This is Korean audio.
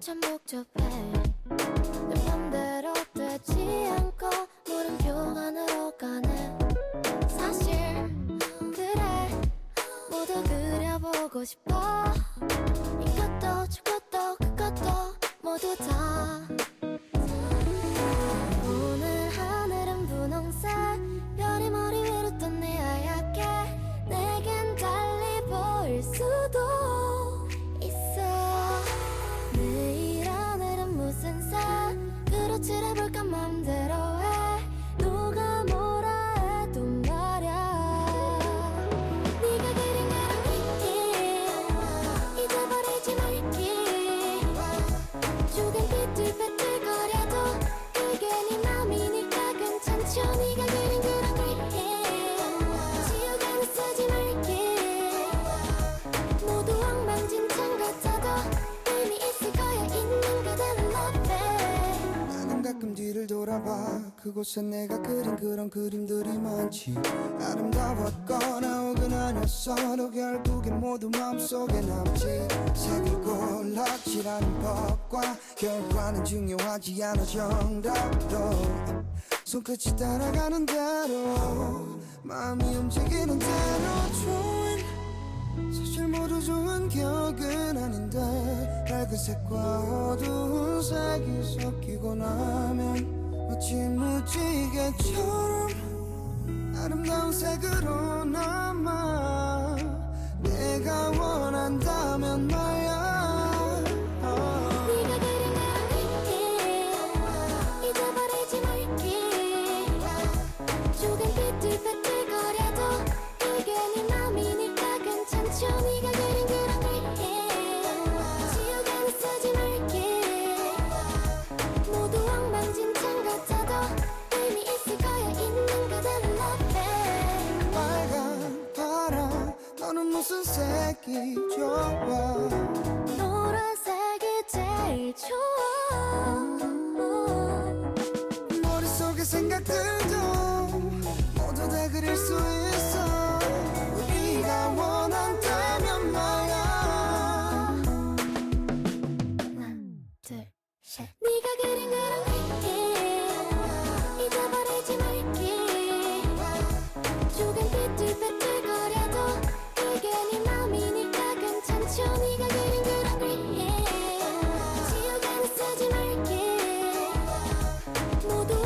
참 복잡해. 내 맘대로 되지 않고 물음표 안으로 가네. 사실 그래 모두 그려보고 싶어. 이것도 저것도 그것도 모두 다 가끔 뒤를 돌아봐. 그곳에 내가 그린 그런 그림들이 많지. 아름다웠거나 혹은 아니었어도 결국엔 모두 마음속에 남지. 골라 칠하는 법과 결과는 중요하지 않아 정답도 손끝이 따라가는 대로 마음이 움직이는 대로 좋은 사실 모두 좋은 기억은 아닌데 밝은 색과 어두운 색이 섞이고 나면 마치 무지개처럼 아름다운 색으로 남아. 내가 원한다면 말 무슨 색이 좋아 노란색이 제일 좋아. 머릿속의 생각들도 모두 다 그릴 수 있어. 우리가 원한다면 말야. 둘셋 모두